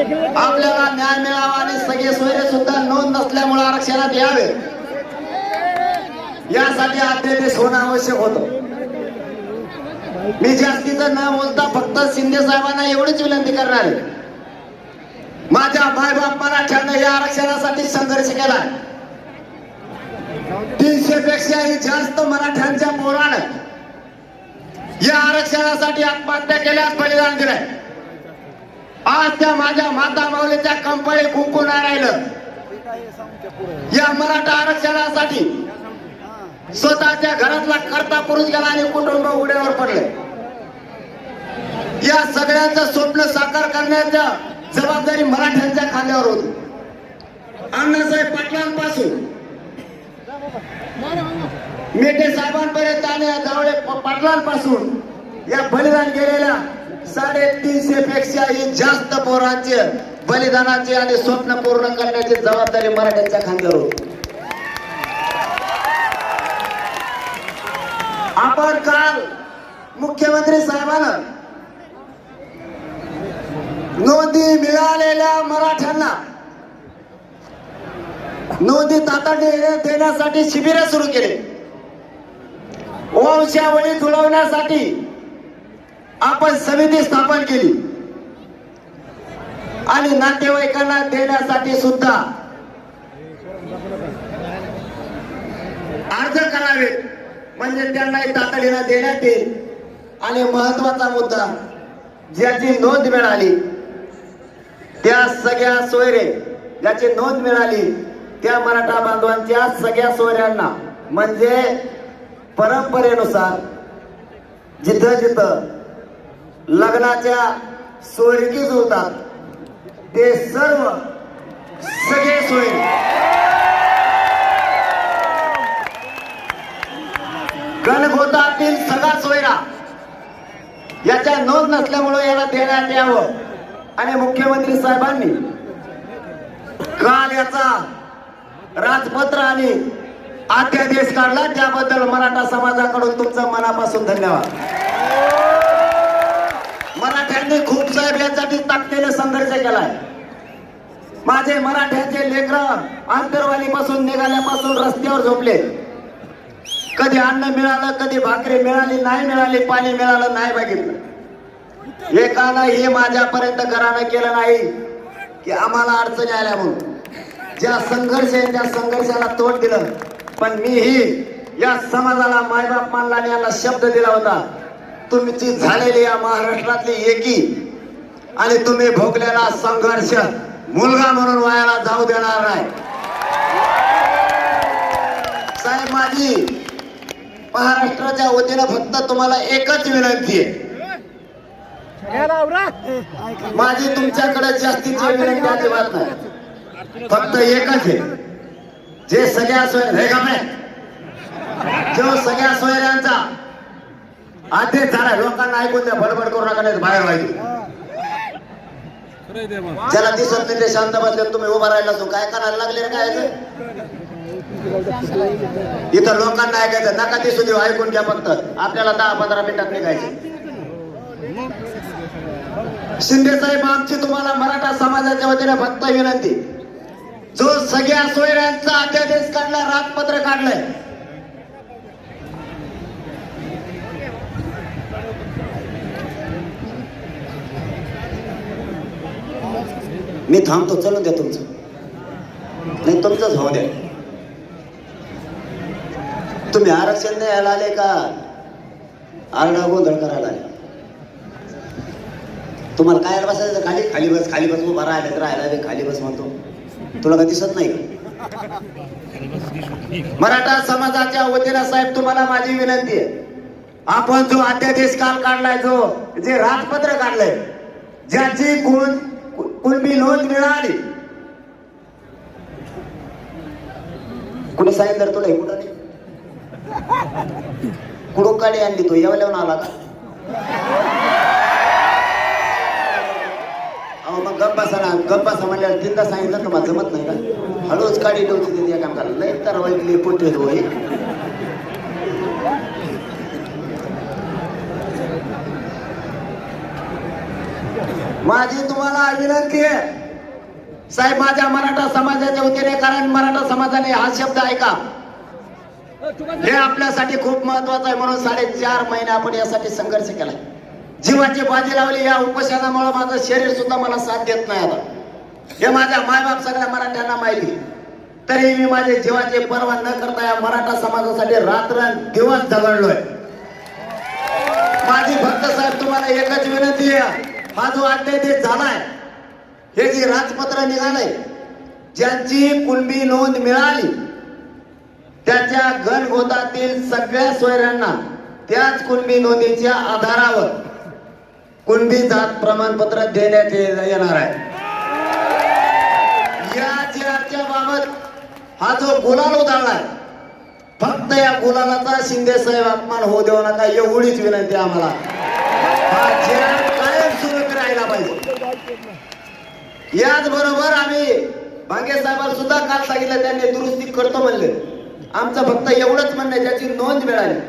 आपल्याला न्याय मिळावा आणि सगळे सोयरे सुद्धा नोंद नसल्यामुळे आरक्षणात यावे. यासाठी अध्यादेश होणं आवश्यक होतं. मी जास्तीचं न बोलता फक्त शिंदे साहेबांना एवढीच विनंती करणार आहे. माझ्या मायबाप मराठ्यांना या आरक्षणासाठी संघर्ष केला तीनशे पेक्षाही जास्त मराठ्यांच्या पोरानं या आरक्षणासाठी आत्महत्या केल्यास बलिदान दिलंय. आज त्या माझ्या माता माऊलीच्या कंपनी कुंकू नाही राहिलं या मराठा आरक्षणासाठी स्वतःच्या घरातला करता पुरुष गेला आणि कुटुंब उड्यावर पडले. या सगळ्यांचं स्वप्न साकार करण्याच्या जबाबदारी मराठ्यांच्या खांद्यावर होती. अण्णासाहेब पाटलांपासून. मेटे साहेबांपर्यंत आणि जवळ पाटलांपासून या बलिदान गेलेल्या साडेतीनशे पेक्षाही जास्त पोरांचे बलिदानाचे आणि स्वप्न पूर्ण करण्याची जबाबदारी मराठ्यांच्या खांद्यावर होती. आपण काल मुख्यमंत्री साहेबांना नोंदी मिळालेल्या मराठ्यांना नोंदी तातडीने देण्यासाठी शिबिर सुरू केले. वंशावळी जुळवण्यासाठी आपण समिती स्थापन केली. आणि नातेवाईकांना देण्यासाठी सुद्धा अर्ज करावे. म्हणजे त्यांनाही तातडीला देण्यात येईल. आणि महत्त्वाचा मुद्दा ज्याची नोंद मिळाली त्या सगळ्या सोयरे ज्याची नोंद मिळाली त्या मराठा बांधवांच्या सगळ्या सोयऱ्यांना. म्हणजे परंपरेनुसार जिथं जिथं लग्नाच्या सोयरीकी जुळतात ते सर्व सगळे सोय गणगोतातील सगळा सोयरा याच्या नोंद नसल्यामुळे याला देण्यात यावं. आणि मुख्यमंत्री साहेबांनी काल याचा राजपत्र आणि अध्यादेश काढला त्याबद्दल मराठा समाजाकडून तुमचं मनापासून धन्यवाद. मराठ्यांनी खूप साहेब यासाठी ताकदीने संघर्ष केलाय. माझे मराठ्याचे लेकर आंतरवालीपासून निघाल्यापासून रस्त्यावर झोपले. कधी अन्न मिळालं कधी भाकरी मिळाली नाही मिळाली पाणी मिळालं नाही बघितलं. एकानं हे माझ्यापर्यंत घरानं केलं नाही की आम्हाला अडचणी आल्या म्हणून. ज्या संघर्ष आहे त्या संघर्षाला तोंड दिलं. पण मीही या समाजाला मायबाप मानला आणि याला शब्द दिला होता. तुमची झालेली या महाराष्ट्रातली एकी आणि तुम्ही भोगलेला संघर्ष मुलगा म्हणून वायाला जाऊ देणार नाही. साहेब माझी महाराष्ट्राच्या वतीनं फक्त तुम्हाला एकच विनंती आहे. माझी तुमच्याकडे जास्तीची विनंती अजिबात नाही. फक्त एकच आहे. जे सगळ्या सोय हे? जो सगळ्या सोयऱ्यांचा आधे झाला लोकांना ऐकून द्या बडबड करू नका नाही बाहेर व्हायची ज्याला दिसत नाही ते शांत बसले तुम्ही उभा राहिला असो काय करायला लागले काय इथं लोकांना ऐकायचं नका दिसू देऊ ऐकून घ्या फक्त. आपल्याला दहा पंधरा मिनिटात निघायचे. शिंदे साहेब आमची तुम्हाला मराठा समाजाच्या वतीने फक्त विनंती. जो सगळ्या सोयऱ्यांचा अध्यादेश काढला राजपत्र काढलंय. मी थांबतो चलून द्या तुमचं. नाही तुमचंच होऊ द्या. तुम्ही आरक्षण द्यायला आले का? आरडा गोंधळ करायला आले. तुम्हाला काय बसायचं? खाली? खाली बस खाली बस उभा राहिला तर राहिला खाली बस म्हणतो. तुला का दिसत नाही का? मराठा समाजाच्या वतीनं साहेब तुम्हाला माझी विनंती आहे. आपण जो अध्यादेश काल काढलाय जो जे राजपत्र काढलंय ज्याची गुण कुणबी नोंद मिळाली. कुणी सांगितलं तुला हे कुठं नाही. कुठून काढी आणली तो? येवल्याहून आला का? अहो मग गप्पा ना. गप्पा म्हणल्यावर तीनदा सांगितलं तुम्हाला जमत नाही का? हळूच काढी ठेवची तिथे या काम करायला लय तर वाईट पोटे तो माझी तुम्हाला विनंती आहे. साहेब माझ्या मराठा समाजाच्या वतीने कारण मराठा समाजाने हा शब्द ऐका. हे आपल्यासाठी खूप महत्वाचं आहे म्हणून साडेचार महिने आपण यासाठी संघर्ष केला जीवाची बाजी लावली या उपोषणामुळे माझं शरीर सुद्धा मला साथ देत नाही आता. हे माझ्या मायबाप सगळ्या मराठ्यांना माहिती तरी मी माझे जीवाची पर्वा न करता या मराठा समाजासाठी रात्र दिवस झगडलोय. माझी भक्त साहेब तुम्हाला एकच विनंती आहे. हा जो अध्यादेश झालाय. हे जे राजपत्र निघालंय ज्यांची कुणबी नोंद मिळाली त्याच्या गणगोतातील सगळ्या सोयऱ्यांना त्याच कुणबी नोंदीच्या आधारावर कुणबी जात प्रमाणपत्र देण्यात येणार आहे. या जिहाच्या बाबत हा जो गुलाल उधळलाय फक्त या गुलालाचा शिंदे साहेब अपमान होऊ देऊ नका एवढीच विनंती आम्हाला हा जिहाद कायम सुरू राहिला पाहिजे याचबरोबर आम्ही भागे साहेबांना सुद्धा काल सांगितलं त्यांनी दुरुस्ती करतो म्हणले. आमचं फक्त एवढंच म्हणणं ज्याची नोंद मिळाली.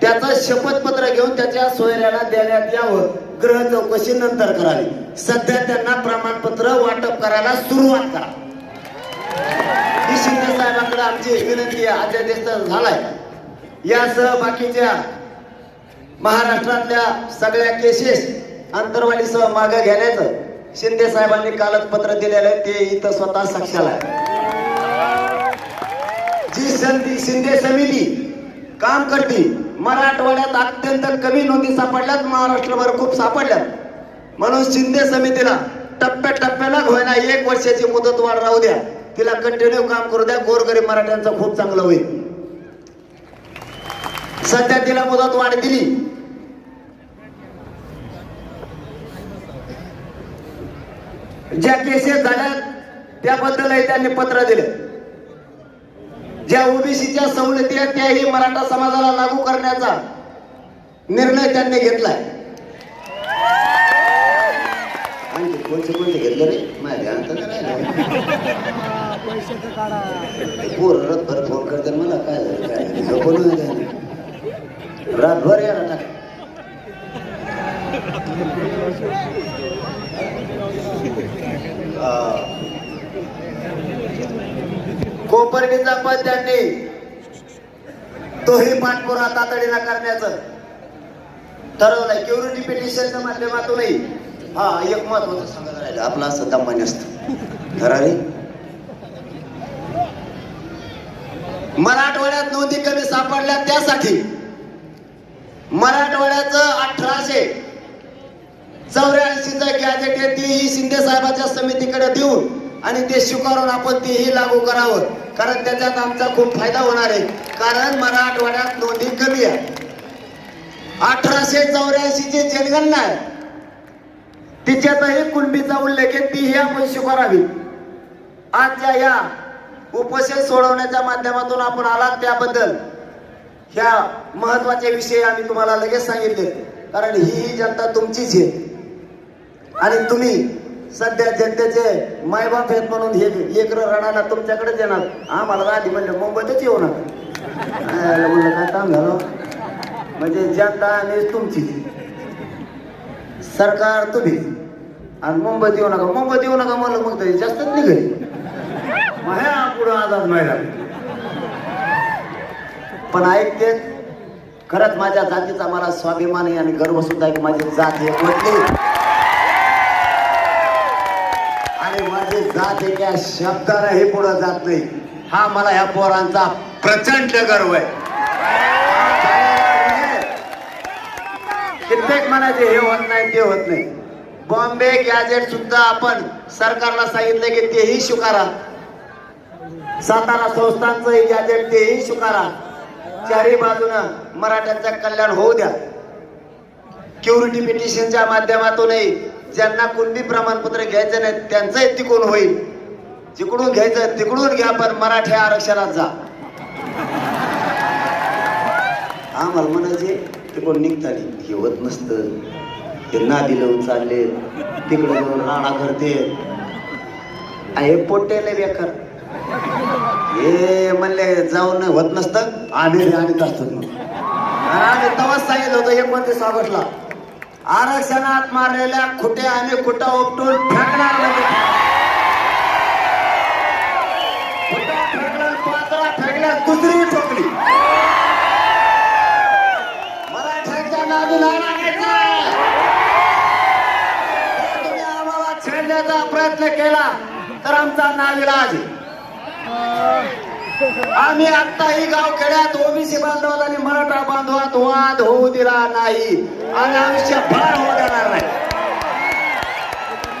त्याचं शपथपत्र घेऊन त्याच्या सोयऱ्याला देण्यात यावं. ग्रह चौकशी नंतर करावी. सध्या त्यांना प्रमाणपत्र वाटप करायला सुरुवात करा. ही शिंदे साहेबांकडे आमची विनंती आहे अध्यादेश झालाय. यासह बाकीच्या महाराष्ट्रातल्या सगळ्या केसेस अंतरवालीसह मागे घेण्याचं. शिंदे साहेबांनी कालच पत्र दिलेलं आहे ते इथं स्वतः साक्षाला आहे. जी संधी शिंदे समिती काम करते मराठवाड्यात अत्यंत कमी नोंदी सापडल्यात महाराष्ट्रभर खूप सापडल्यात. म्हणून शिंदे समितीला टप्प्याटप्प्याला होईना एक वर्षाची मुदत वाढ राहू द्या. तिला कंटिन्यू काम करू द्या गोरगरीब मराठ्यांचं खूप चांगलं होईल. सध्या तिला मुदत वाढ दिली. ज्या केसेस झाल्या त्याबद्दलही त्यांनी पत्र दिलं. ज्या ओबीसीच्या सवलती आहेत त्याही मराठा समाजाला लागू करण्याचा निर्णय त्यांनी घेतलाय. आणखी कोणते कोणते घेतलं रे? माझ्या नाही पोर रातभर फोन करते मला काय झालं काय झालं? झोपून रातभर या टाक कोपर्डीचा पद त्यांनी तोही पाठपुरा तातडीला करण्याचं ठरवलंय. क्युरिटी पिटिशनच्या माध्यमातूनही हा एक महत्वाचं सांगत राहिलं. आपला असं दमान्य असतं. ठरावे मराठवाड्यात नोंदी कमी सापडल्या त्यासाठी मराठवाड्याचं अठराशे चौऱ्याऐंशीचं गॅजेट आहे तेही शिंदे साहेबांच्या समितीकडे देऊन आणि ते स्वीकारून आपण तेही लागू करावं. कारण त्याच्यात आमचा खूप फायदा होणार आहे. कारण मराठवाड्यात नोंदी कमी आहे. अठराशे चौऱ्याऐंशी ची जनगणना आहे. तिच्यातही कुणबीचा उल्लेख आहे तीही आपण स्वीकारावी. आजच्या या उपशेष सोडवण्याच्या माध्यमातून आपण आलात त्याबद्दल. ह्या महत्त्वाचे विषय आम्ही तुम्हाला लगेच सांगितले. कारण ही ही जनता तुमचीच आहे. आणि तुम्ही सध्या जनतेचे मायबाप आहेत म्हणून हे लेकर रडायला तुमच्याकडेच येणार. आम्हाला आधी म्हणलं मुंबईतच येऊ नका. म्हणलं काय काम झालं? म्हणजे जनता आणि तुमची. सरकार तुम्ही. आणि मुंबईत येऊ नका. मुंबईत येऊ नका म्हणलं मग तरी जास्तच निघेल. मग हे पुढं आजाद मैदान. पण ऐकते खरंच माझ्या जातीचा मला स्वाभिमान आहे आणि गर्व सुद्धा आहे की माझी जात हे म्हटली आणि जात एका शब्दाला हे पुढे जात नाही. हा मला ह्या पोरांचा प्रचंड गर्व आहे. कित्येक म्हणायचे हे होत नाही ते होत नाही. बॉम्बे गॅजेट सुद्धा आपण सरकारला सांगितलं की तेही स्वीकारा. सातारा संस्थांचं हे गॅजेट तेही स्वीकारा. चारही बाजूनं मराठ्यांचं कल्याण होऊ द्या. क्युरिटी पिटिशनच्या माध्यमातूनही ज्यांना कुणबी प्रमाणपत्र घ्यायचं नाही त्यांचंही तिकून होईल. जिकडून घ्यायचं तिकडून घ्या पण मराठी आरक्षणात जा. आम्हाला म्हणायचे ते कोण निघतानी हे होत नसतं. ते नादी लावून चालले. तिकडे जाऊन राणा करते. हे पोटेले बेकार. हे म्हणले जाऊन होत नसतं आम्ही आणत असतो आम्ही तेव्हाच सांगितलं होतं एकोणतीस ऑगस्टला आरक्षणात मारलेल्या खुट्या आणि खुटा उपटून फेकणार म्हणजे? खुटा फेकला पात्रा फेकल्या दुसरी ठोकली. मराठ्यांच्या नादी तुम्ही आम्हाला छेडण्याचा प्रयत्न केला तर आमचा नाविलाज आम्ही आत्ताही गाव खेड्यात ओबीसी बांधवात आणि मराठा बांधवात वाद होऊ दिला नाही. आणि फार होऊ देणार नाही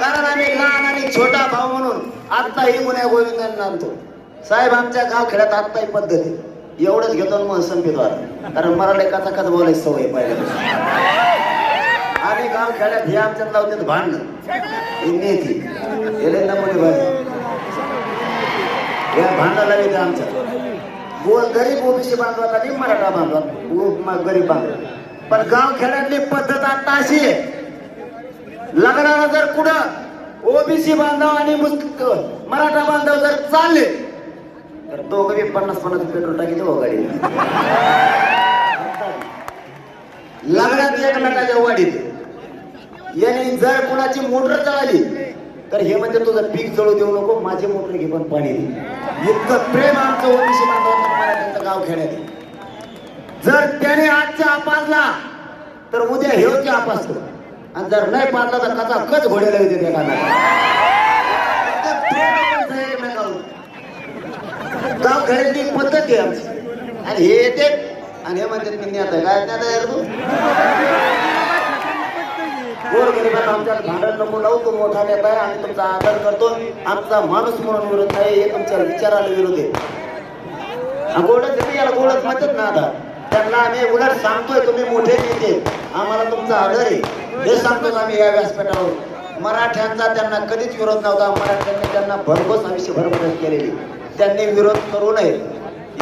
कारण आम्ही लहान आणि छोटा भाऊ म्हणून आत्ताही गुन्ह्या गोविंदांना आणतो. साहेब आमच्या गाव खेड्यात आत्ताही पद्धती. एवढंच घेतो मग संपितवार. कारण मला लेखाचा कथ बोलायची सवय पहिल्यापासून. आणि गाव खेड्यात हे आमच्यात लावतात भांडण. नेती. हे लय नमुने भाई या भांडायला येते आमच्या बोल गरीब ओबीसी बांधवात आणि मराठा बांधवात गरीब बांधवात पण गाव खेड्यातली पद्धत आता अशी आहे. लग्नाला जर कुठं ओबीसी बांधव आणि मराठा बांधव जर चालले तर दोघं बी पन्नास पन्नास पेट्रोल टाकी हो गाडी लग्नात एकमेकाच्या वाढीत याने जर कुणाची मोटर चालली तर हे म्हणजे तुझं पीक जळू देऊ नको माझी मोटर घे पण पाणी दे. इतकं प्रेम आमचं ओबीसी बांधवांचं मराठ्यांचं गाव खेड्यात आहे. जर त्याने आजचा आपासला तर उद्या हेवच्या आपासतो आणि जर नाही पाजला तर कचा कच घोड्याला येते त्या गाव खरेदी पद्धत आहे आमची. आणि हे येते आणि हे म्हणते मी नेता काय नेता यार तू. गोर गरिबांना आमच्या भांडण नको लावू तो मोठा नेता आहे आम्ही तुमचा आदर करतो. आमचा माणूस म्हणून विरोध आहे हे तुमच्या विचाराला विरोध आहे. गोडच याला गोडच म्हणतात ना आता. त्यांना आम्ही उलट सांगतोय तुम्ही मोठे नेते आम्हाला तुमचा आदर आहे. हे सांगतो आम्ही या व्यासपीठावर. मराठ्यांचा त्यांना कधीच विरोध नव्हता. मराठ्यांनी त्यांना भरघोस आयुष्यभर मदत केलेली. त्यांनी विरोध करू नये.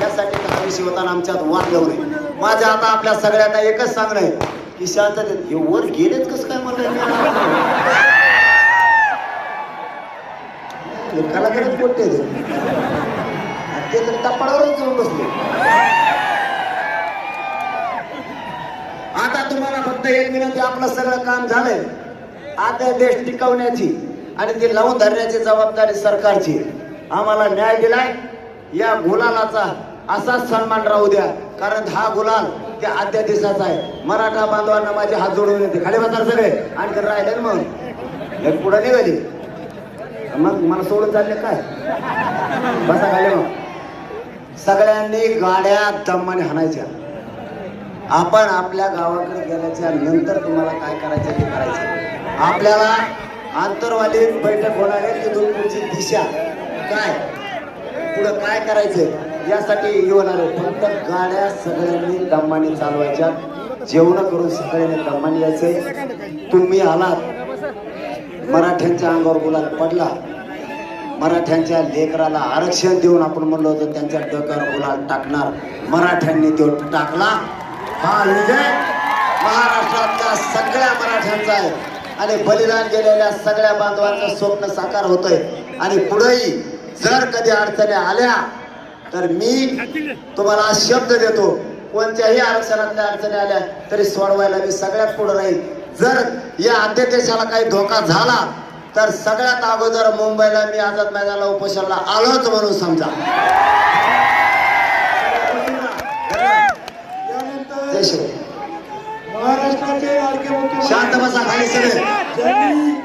यासाठी हा विषय होताना आमच्यात वाद घेऊ नये. माझं आता आपल्या सगळ्यांना एकच सांगणं आहे की शांत हे वर गेलेच कसं काय मला कलाकारच पोटते ते तर टप्पाडावरच जाऊन बसले आता तुम्हाला फक्त एक विनंती आपलं सगळं काम झालंय. आता देश टिकवण्याची आणि ती लावून धरण्याची जबाबदारी सरकारची आम्हाला न्याय दिलाय या गुलालाचा असाच सन्मान राहू द्या. कारण हा गुलाल त्या आद्या दिसाचा आहे. मराठा बांधवांना माझे हात जोडून येते. खाली बसणार सगळे आणि तर राहिले मग. हे पुढे निघाली. मग मला सोडून चालले काय? बसा खाली मग. सगळ्यांनी गाड्या दमाने हाणायच्या. आपण आपल्या गावाकडे गेल्याच्यानंतर तुम्हाला काय करायचं ते करायचं. आपल्याला आंतरवाली बैठक होणार आहे तिथून पुढची दिशा काय? पुढं काय करायचं यासाठी येणार आहे फक्त गाड्या सगळ्यांनी दमाने चालवायच्या. जेवण करून सगळ्यांनी दमाने यायचे. तुम्ही आलात. मराठ्यांच्या अंगावर गुलाल पडला. मराठ्यांच्या लेकराला आरक्षण देऊन आपण म्हणलो होतो त्यांच्या डोक्यावर गुलाल टाकणार. मराठ्यांनी तो टाकला. हा विजय महाराष्ट्रातल्या सगळ्या मराठ्यांचा आहे. आणि बलिदान गेलेल्या सगळ्या बांधवांचं स्वप्न साकार होतंय. आणि पुढेही जर कधी अडचणी आल्या तर मी तुम्हाला शब्द देतो कोणत्याही आरक्षणातल्या अडचणी आल्या तरी सोडवायला मी सगळ्यात पुढे राहील. जर या अध्यदेशाला काही धोका झाला तर सगळ्यात अगोदर मुंबईला मी आझाद मैदानाला उपोषणाला आलोच म्हणून समजा. महाराष्ट्राचे लाडके मुख्यमंत्री शांत बसा खाली सगळे.